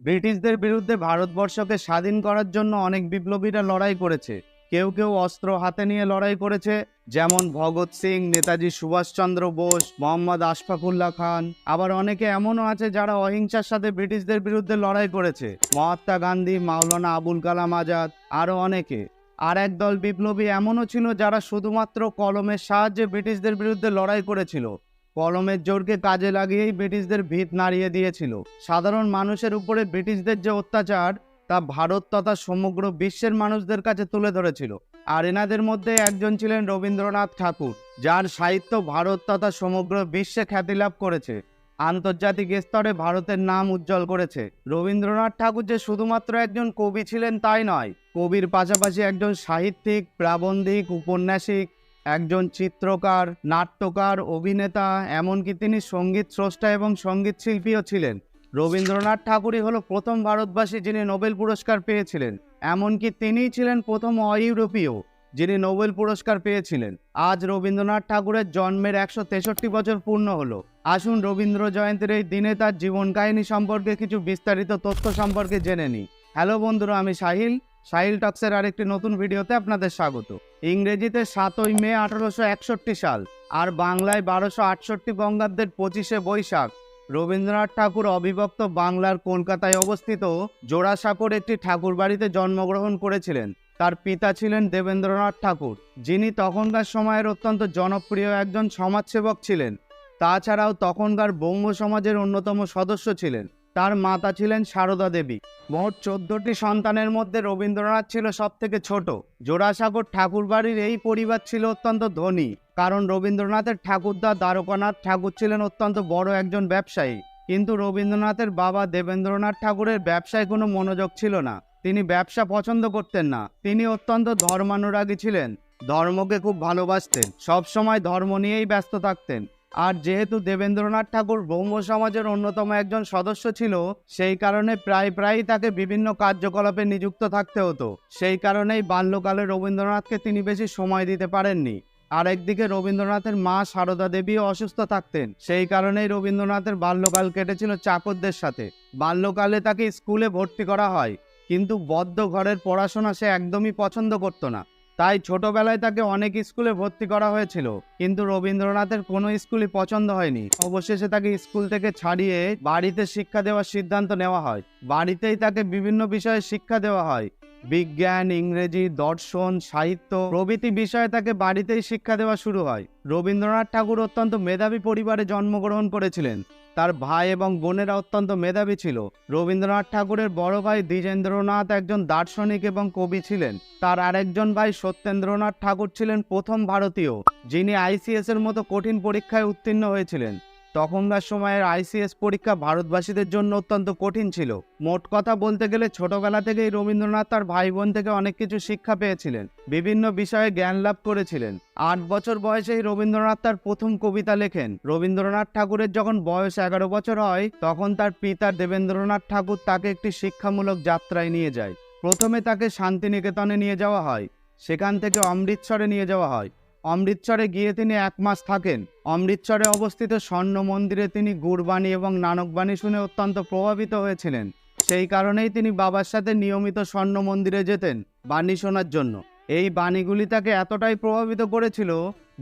ব্রিটিশদের বিরুদ্ধে ভারতবর্ষকে স্বাধীন করার জন্য অনেক বিপ্লবীরা লড়াই করেছে। কেউ কেউ অস্ত্র হাতে নিয়ে লড়াই করেছে, যেমন ভগৎ সিং, নেতাজি সুভাষচন্দ্র বোস, মোহাম্মদ আশফাকুল্লাহ খান। আবার অনেকে এমনও আছে যারা অহিংসার সাথে ব্রিটিশদের বিরুদ্ধে লড়াই করেছে। মহাত্মা গান্ধী, মাওলানা আবুল কালাম আজাদ, আরও অনেকে। আর একদল বিপ্লবী এমনও ছিল যারা শুধুমাত্র কলমের সাহায্যে ব্রিটিশদের বিরুদ্ধে লড়াই করেছিল। কলমের জোরকে কাজে লাগিয়েই ব্রিটিশদের ভিত নাড়িয়ে দিয়েছিল। সাধারণ মানুষের উপরে ব্রিটিশদের যে অত্যাচার, তা ভারত তথা সমগ্র বিশ্বের মানুষদের কাছে তুলে ধরেছিল। আর এনাদের মধ্যে একজন ছিলেন রবীন্দ্রনাথ ঠাকুর, যার সাহিত্য ভারত তথা সমগ্র বিশ্বে খ্যাতি লাভ করেছে। আন্তর্জাতিক স্তরে ভারতের নাম উজ্জ্বল করেছে। রবীন্দ্রনাথ ঠাকুর যে শুধুমাত্র একজন কবি ছিলেন তাই নয়, কবির পাশাপাশি একজন সাহিত্যিক, প্রাবন্ধিক, উপন্যাসিক একজন চিত্রকার, নাট্যকার, অভিনেতা, এমনকি তিনি সংগীত স্রষ্টা এবং সংগীত শিল্পীও ছিলেন। রবীন্দ্রনাথ ঠাকুরই হলো প্রথম ভারতবাসী যিনি নোবেল পুরস্কার পেয়েছিলেন। এমনকি তিনিই ছিলেন প্রথম অইউরোপীয় যিনি নোবেল পুরস্কার পেয়েছিলেন। আজ রবীন্দ্রনাথ ঠাকুরের জন্মের একশো তেষট্টি বছর পূর্ণ হলো। আসুন রবীন্দ্র জয়ন্তীর এই দিনে তার জীবন কাহিনী সম্পর্কে কিছু বিস্তারিত তথ্য সম্পর্কে জেনে নিই। হ্যালো বন্ধুরা, আমি সাহিল। সাহিল টক্সের আরেকটি নতুন ভিডিওতে আপনাদের স্বাগত। ইংরেজিতে সাতই মে আঠারোশো একষট্টি সাল আর বাংলায় বারোশো আটষট্টি বঙ্গাব্দের পঁচিশে বৈশাখ। রবীন্দ্রনাথ ঠাকুর অবিভক্ত বাংলার কলকাতায় অবস্থিত জোড়াসাঁকোর একটি ঠাকুর বাড়িতে জন্মগ্রহণ করেছিলেন। তার পিতা ছিলেন দেবেন্দ্রনাথ ঠাকুর, যিনি তখনকার সময়ের অত্যন্ত জনপ্রিয় একজন সমাজসেবক ছিলেন। তাছাড়াও তখনকার বঙ্গ সমাজের অন্যতম সদস্য ছিলেন। তার মাতা ছিলেন সারদা দেবী। মোট চোদ্দটি সন্তানের মধ্যে রবীন্দ্রনাথ ছিল সব থেকে ছোট। জোড়াসাগর ঠাকুরবাড়ির এই পরিবার ছিল অত্যন্ত ধনী। কারণ রবীন্দ্রনাথের ঠাকুরদা দ্বারকানাথ ঠাকুর ছিলেন অত্যন্ত বড় একজন ব্যবসায়ী। কিন্তু রবীন্দ্রনাথের বাবা দেবেন্দ্রনাথ ঠাকুরের ব্যবসায় কোনো মনোযোগ ছিল না। তিনি ব্যবসা পছন্দ করতেন না। তিনি অত্যন্ত ধর্মানুরাগী ছিলেন। ধর্মকে খুব ভালোবাসতেন। সব সময় ধর্ম নিয়েই ব্যস্ত থাকতেন। আর যেহেতু দেবেন্দ্রনাথ ঠাকুর ব্রহ্ম সমাজের অন্যতম একজন সদস্য ছিল, সেই কারণে প্রায় প্রায়ই তাকে বিভিন্ন কার্যকলাপে নিযুক্ত থাকতে হতো। সেই কারণেই বাল্যকালে রবীন্দ্রনাথকে তিনি বেশি সময় দিতে পারেননি। আরেকদিকে রবীন্দ্রনাথের মা সারদা দেবীও অসুস্থ থাকতেন। সেই কারণেই রবীন্দ্রনাথের বাল্যকাল কেটেছিল চাকরদের সাথে। বাল্যকালে তাকে স্কুলে ভর্তি করা হয়, কিন্তু বদ্ধ ঘরের পড়াশোনা সে একদমই পছন্দ করতো না। তাই ছোটবেলায় তাকে অনেক স্কুলে ভর্তি করা হয়েছিল, কিন্তু রবীন্দ্রনাথের কোনো স্কুলই পছন্দ হয়নি। অবশেষে তাকে স্কুল থেকে ছাড়িয়ে বাড়িতে শিক্ষা দেওয়ার সিদ্ধান্ত নেওয়া হয়। বাড়িতেই তাকে বিভিন্ন বিষয়ে শিক্ষা দেওয়া হয়। বিজ্ঞান, ইংরেজি, দর্শন, সাহিত্য প্রভৃতি বিষয়ে তাকে বাড়িতেই শিক্ষা দেওয়া শুরু হয়। রবীন্দ্রনাথ ঠাকুর অত্যন্ত মেধাবী পরিবারে জন্মগ্রহণ করেছিলেন। তার ভাই এবং বোনেরা অত্যন্ত মেধাবী ছিল। রবীন্দ্রনাথ ঠাকুরের বড় ভাই দ্বিজেন্দ্রনাথ একজন দার্শনিক এবং কবি ছিলেন। তার আরেকজন ভাই সত্যেন্দ্রনাথ ঠাকুর ছিলেন প্রথম ভারতীয়, যিনি আইসিএস এর মতো কঠিন পরীক্ষায় উত্তীর্ণ হয়েছিলেন। তখনকার সময়ের আইসিএস পরীক্ষা ভারতবাসীদের জন্য অত্যন্ত কঠিন ছিল। মোট কথা বলতে গেলে ছোটবেলা থেকেই রবীন্দ্রনাথ তার ভাই বোন থেকে অনেক কিছু শিক্ষা পেয়েছিলেন, বিভিন্ন বিষয়ে জ্ঞান লাভ করেছিলেন। আট বছর বয়সেই রবীন্দ্রনাথ তার প্রথম কবিতা লেখেন। রবীন্দ্রনাথ ঠাকুরের যখন বয়স এগারো বছর হয়, তখন তার পিতা দেবেন্দ্রনাথ ঠাকুর তাকে একটি শিক্ষামূলক যাত্রায় নিয়ে যায়। প্রথমে তাকে শান্তিনিকেতনে নিয়ে যাওয়া হয়, সেখান থেকে অমৃতসরে নিয়ে যাওয়া হয়। অমৃতসরে গিয়ে তিনি এক মাস থাকেন। অমৃতসরে অবস্থিত স্বর্ণ মন্দিরে তিনি গুরবাণী এবং নানকবাণী শুনে অত্যন্ত প্রভাবিত হয়েছিলেন। সেই কারণেই তিনি বাবার সাথে নিয়মিত স্বর্ণ মন্দিরে যেতেন বাণী শোনার জন্য। এই বাণীগুলি তাকে এতটাই প্রভাবিত করেছিল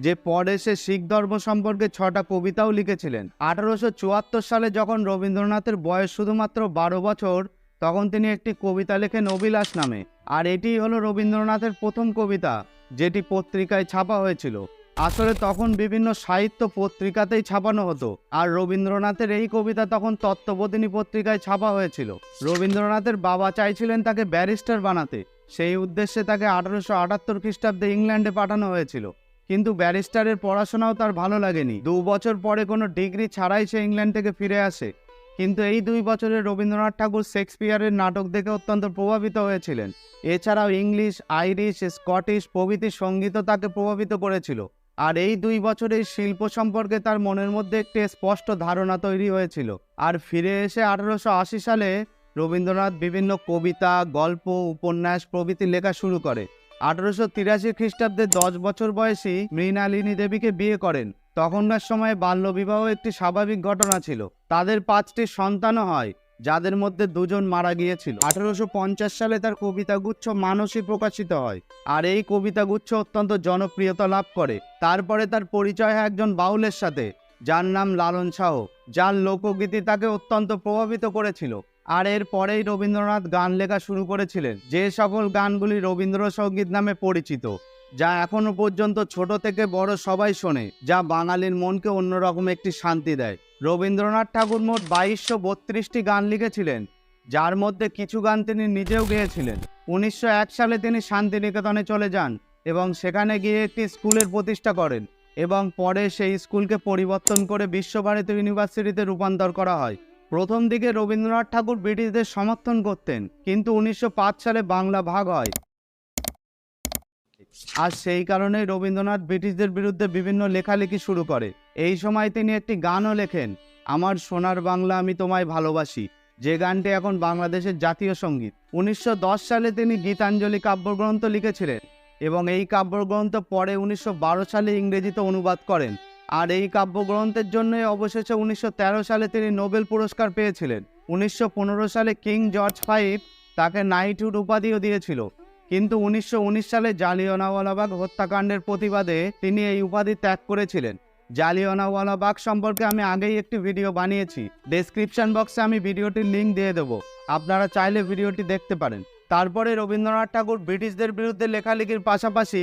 যে পরে সে শিখ ধর্ম সম্পর্কে ছটা কবিতাও লিখেছিলেন। আঠারোশো চুয়াত্তর সালে যখন রবীন্দ্রনাথের বয়স শুধুমাত্র বারো বছর তখন তিনি একটি কবিতা লেখেন অভিলাষ নামে, আর এটিই হলো রবীন্দ্রনাথের প্রথম কবিতা, যেটি পত্রিকায় ছাপা হয়েছিল। আসলে তখন বিভিন্ন সাহিত্য পত্রিকাতেই ছাপানো হতো, আর রবীন্দ্রনাথের এই কবিতা তখন তত্ত্ববোধিনী পত্রিকায় ছাপা হয়েছিল। রবীন্দ্রনাথের বাবা চাইছিলেন তাকে ব্যারিস্টার বানাতে, সেই উদ্দেশ্যে তাকে আঠারোশো আটাত্তর খ্রিস্টাব্দে ইংল্যান্ডে পাঠানো হয়েছিল। কিন্তু ব্যারিস্টারের পড়াশোনাও তার ভালো লাগেনি। দু বছর পরে কোনো ডিগ্রি ছাড়াই সে ইংল্যান্ড থেকে ফিরে আসে। কিন্তু এই দুই বছরে রবীন্দ্রনাথ ঠাকুর শেক্সপিয়ারের নাটক দেখে অত্যন্ত প্রভাবিত হয়েছিলেন। এছাড়াও ইংলিশ, আইরিশ, স্কটিশ প্রভৃতি সঙ্গীতও তাকে প্রভাবিত করেছিল। আর এই দুই বছরের শিল্প সম্পর্কে তার মনের মধ্যে একটি স্পষ্ট ধারণা তৈরি হয়েছিল। আর ফিরে এসে আঠারোশো আশি সালে রবীন্দ্রনাথ বিভিন্ন কবিতা, গল্প, উপন্যাস প্রভৃতি লেখা শুরু করে। আঠারোশো তিরাশি খ্রিস্টাব্দে দশ বছর বয়সী মৃণালিনী দেবীকে বিয়ে করেন। তখনকার সময়ে বাল্যবিবাহ একটি স্বাভাবিক ঘটনা ছিল। তাদের পাঁচটি সন্তানও হয়, যাদের মধ্যে দুজন মারা গিয়েছিল। আঠারোশো পঞ্চাশ সালে তার কবিতাগুচ্ছ মানসী প্রকাশিত হয় আর এই কবিতাগুচ্ছ অত্যন্ত জনপ্রিয়তা লাভ করে। তারপরে তার পরিচয় হয় একজন বাউলের সাথে, যার নাম লালন শাহ যার লোকগীতি তাকে অত্যন্ত প্রভাবিত করেছিল। আর এর পরেই রবীন্দ্রনাথ গান লেখা শুরু করেছিলেন, যে সকল গানগুলি রবীন্দ্রসঙ্গীত নামে পরিচিত। যা এখনও পর্যন্ত ছোট থেকে বড় সবাই শোনে, যা বাঙালির মনকে অন্যরকম একটি শান্তি দেয়। রবীন্দ্রনাথ ঠাকুর মোট বাইশশো বত্রিশটি গান লিখেছিলেন, যার মধ্যে কিছু গান তিনি নিজেও গেয়েছিলেন। উনিশশো এক সালে তিনি শান্তিনিকেতনে চলে যান এবং সেখানে গিয়ে একটি স্কুলের প্রতিষ্ঠা করেন এবং পরে সেই স্কুলকে পরিবর্তন করে বিশ্বভারতী ইউনিভার্সিটিতে রূপান্তর করা হয়। প্রথম দিকে রবীন্দ্রনাথ ঠাকুর ব্রিটিশদের সমর্থন করতেন, কিন্তু উনিশশো পাঁচ সালে বাংলা ভাগ হয়। আর সেই কারণেই রবীন্দ্রনাথ ব্রিটিশদের বিরুদ্ধে বিভিন্ন লেখালেখি শুরু করে। এই সময় তিনি একটি গানও লেখেন, আমার সোনার বাংলা আমি তোমায় ভালোবাসি যে গানটি এখন বাংলাদেশের জাতীয় সংগীত। উনিশশো দশ সালে তিনি গীতাঞ্জলি কাব্যগ্রন্থ লিখেছিলেন এবং এই কাব্যগ্রন্থ পরে উনিশশো বারো সালে ইংরেজিতে অনুবাদ করেন। আর এই কাব্যগ্রন্থের জন্যই অবশেষে উনিশশো তেরো সালে তিনি নোবেল পুরস্কার পেয়েছিলেন। উনিশশো পনেরো সালে কিং জর্জ ফাইভ তাকে নাইটহুড উপাধিও দিয়েছিল। কিন্তু উনিশশো উনিশ সালে জালিয়ানওয়ালাবাগ হত্যাকাণ্ডের প্রতিবাদে তিনি এই উপাধি ত্যাগ করেছিলেন। জালিয়ানওয়ালাবাগ সম্পর্কে আমি আগেই একটি ভিডিও বানিয়েছি। ডেসক্রিপশন বক্সে আমি ভিডিওটির লিঙ্ক দিয়ে দেবো। আপনারা চাইলে ভিডিওটি দেখতে পারেন। তারপরে রবীন্দ্রনাথ ঠাকুর ব্রিটিশদের বিরুদ্ধে লেখালেখির পাশাপাশি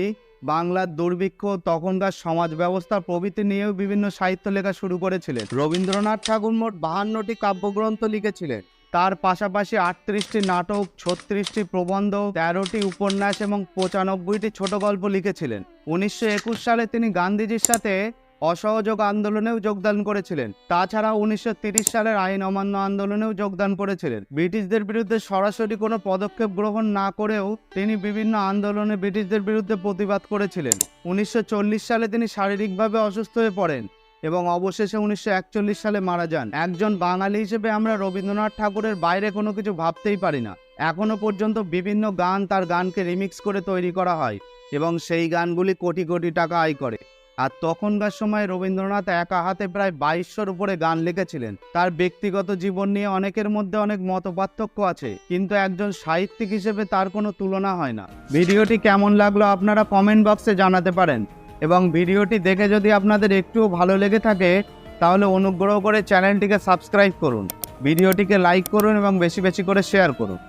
বাংলার দুর্ভিক্ষ, তখনকার সমাজ ব্যবস্থা প্রভৃতি নিয়েও বিভিন্ন সাহিত্য লেখা শুরু করেছিলেন। রবীন্দ্রনাথ ঠাকুর মোট বাহান্নটি কাব্যগ্রন্থ লিখেছিলেন। তার পাশাপাশি আটত্রিশটি নাটক, ছত্রিশটি প্রবন্ধ, তেরোটি উপন্যাস এবং পঁচানব্বইটি ছোট গল্প লিখেছিলেন। উনিশশো একুশ সালে তিনি গান্ধীজির সাথে অসহযোগ আন্দোলনেও যোগদান করেছিলেন। তাছাড়া উনিশশো সালের আইন অমান্য আন্দোলনেও যোগদান করেছিলেন। ব্রিটিশদের বিরুদ্ধে সরাসরি কোনো পদক্ষেপ গ্রহণ না করেও তিনি বিভিন্ন আন্দোলনে ব্রিটিশদের বিরুদ্ধে প্রতিবাদ করেছিলেন। উনিশশো চল্লিশ সালে তিনি শারীরিকভাবে অসুস্থ হয়ে পড়েন। এবং অবশেষে উনিশশো একচল্লিশ সালে মারা যান। একজন বাঙালি হিসেবে আমরা রবীন্দ্রনাথ ঠাকুরের বাইরে কোনো কিছু ভাবতেই পারি না। এখনও পর্যন্ত বিভিন্ন গান তার গানকে রিমিক্স করে তৈরি করা হয় এবং সেই গানগুলি কোটি কোটি টাকা আয় করে। আর তখনকার সময় রবীন্দ্রনাথ একা হাতে প্রায় বাইশশোর উপরে গান লিখেছিলেন। তার ব্যক্তিগত জীবন নিয়ে অনেকের মধ্যে অনেক মতপার্থক্য আছে, কিন্তু একজন সাহিত্যিক হিসেবে তার কোনো তুলনা হয় না। ভিডিওটি কেমন লাগল আপনারা কমেন্ট বক্সে জানাতে পারেন। এবং ভিডিওটি দেখে যদি আপনাদের একটুও ভালো লেগে থাকে, তাহলে অনুগ্রহ করে চ্যানেলটিকে সাবস্ক্রাইব করুন। ভিডিওটিকে লাইক করুন এবং বেশি বেশি করে শেয়ার করুন।